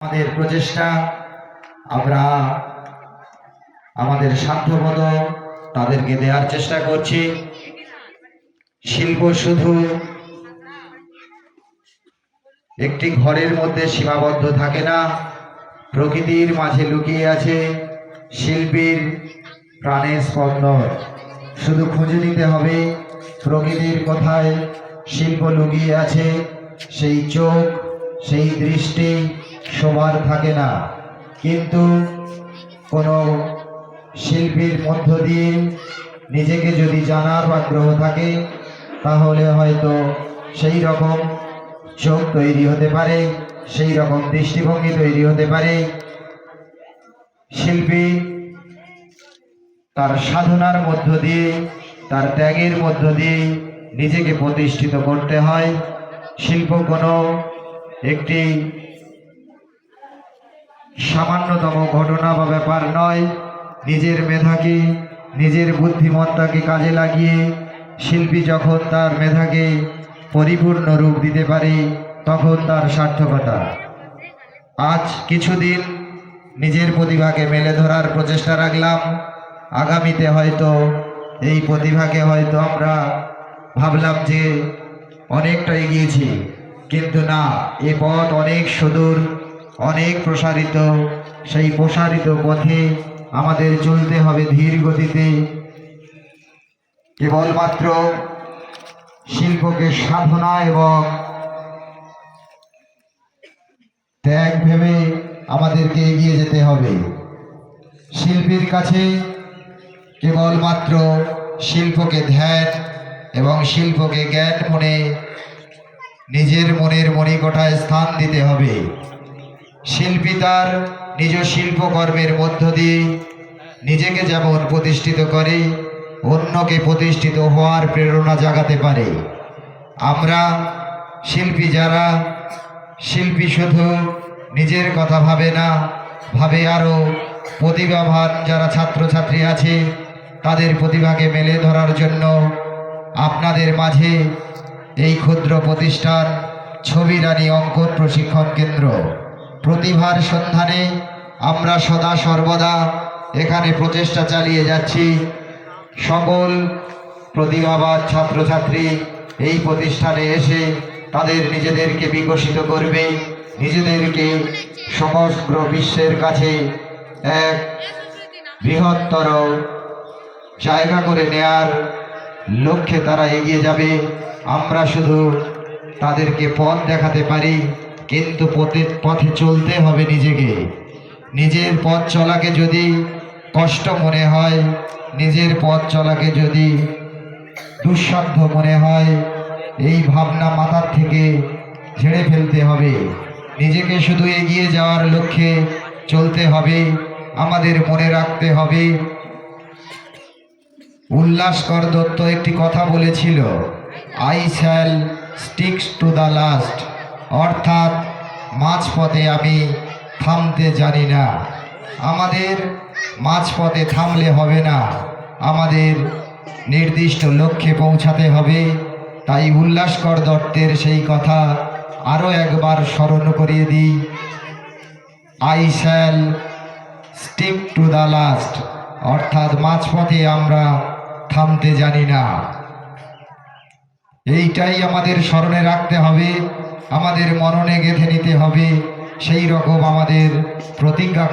আমাদের প্রচেষ্টা, আমরা আমাদের সাধ্যমতো তাদেরকে দেওয়ার চেষ্টা করছি। শিল্প শুধু একটি ঘরের মধ্যে সীমাবদ্ধ থাকে না, প্রকৃতির মাঝে লুকিয়ে আছে শিল্পীর প্রাণের স্পন্দন। শুধু খুঁজে নিতে হবে, প্রকৃতির কোথায় শিল্প লুকিয়ে আছে, সেই চোখ, সেই দৃষ্টি সবার থাকে না। কিন্তু কোনো শিল্পীর মধ্য দিয়ে নিজেকে যদি জানার আগ্রহ থাকে, তাহলে হয়তো সেই রকম চোখ তৈরি হতে পারে, সেই রকম দৃষ্টিভঙ্গি তৈরি হতে পারে। শিল্পী তার সাধনার মধ্য দিয়ে, তার ত্যাগের মধ্য দিয়ে নিজেকে প্রতিষ্ঠিত করতে হয়। শিল্প কোনো একটি সামান্যতম ঘটনা বা ব্যাপার নয়। নিজের মেধাকে, নিজের বুদ্ধিমত্তাকে কাজে লাগিয়ে শিল্পী যখন তার মেধাকে পরিপূর্ণ রূপ দিতে পারে, তখন তার সার্থকতা। আজ কিছুদিন নিজের প্রতিভাকে মেলে ধরার প্রচেষ্টা রাখলাম। আগামীতে হয়তো এই প্রতিভাকে হয়তো আমরা ভাবলাম যে অনেকটা এগিয়েছি। কিন্তু না, এ পথ অনেক সুদূর। অনেক প্রসারিত, সেই প্রসারিত পথে আমাদের চলতে হবে ধীর গতিতে। কেবলমাত্র শিল্পকে সাধনা এবং ত্যাগ ভেবে আমাদেরকে এগিয়ে যেতে হবে। শিল্পীর কাছে কেবলমাত্র শিল্পকে ধ্যান এবং শিল্পকে জ্ঞান মনে নিজের মনের মণিকোঠায় স্থান দিতে হবে। শিল্পী তার নিজ শিল্পকর্মের মধ্য দিয়ে নিজেকে যেমন প্রতিষ্ঠিত করে, অন্যকে প্রতিষ্ঠিত হওয়ার প্রেরণা জাগাতে পারে। আমরা শিল্পী যারা, শিল্পী শুধু নিজের কথা ভাবে না, ভাবে আরও প্রতিভাবান যারা ছাত্রছাত্রী আছে, তাদের প্রতিভাকে মেলে ধরার জন্য আপনাদের মাঝে এই ক্ষুদ্র প্রতিষ্ঠান ছবি রানী অঙ্কন প্রশিক্ষণ কেন্দ্র। প্রতিভার সন্ধানে আমরা সদা সর্বদা এখানে প্রচেষ্টা চালিয়ে যাচ্ছি। সকল প্রতিভাবান ছাত্রছাত্রী এই প্রতিষ্ঠানে এসে তাদের নিজেদেরকে বিকশিত করবে, নিজেদেরকে সমগ্র বিশ্বের কাছে এক বৃহত্তর জায়গা করে নেয়ার লক্ষ্যে তারা এগিয়ে যাবে। আমরা শুধু তাদেরকে পথ দেখাতে পারি কিন্তু পথে পথে চলতে হবে নিজেকে। নিজের পথ চলাকে যদি কষ্ট মনে হয়, নিজের পথ চলাকে যদি দুঃসাধ্য মনে হয়, এই ভাবনা মাথার থেকে ঝেড়ে ফেলতে হবে। নিজেকে শুধু এগিয়ে যাওয়ার লক্ষ্যে চলতে হবে, আমাদের মনে রাখতে হবে। উল্লাসকর দত্ত একটি কথা বলেছিল I shall sticks to the last অর্থাৎ মাঝপথে আমি থামতে জানি না। আমাদের মাঝপথে থামলে হবে না। আমাদের নির্দিষ্ট লক্ষ্যে পৌঁছাতে হবে। তাই উল্লাসকর দত্তের সেই কথা আরও একবার স্মরণ করিয়ে দিই। I shall stick to the last অর্থাৎ মাঝপথে আমরা থামতে জানি না। এইটাই আমাদের স্মরণে রাখতে হবে। আমাদের মননে গেঁথে নিতে হবে। সেই রকম আমাদের প্রতিজ্ঞা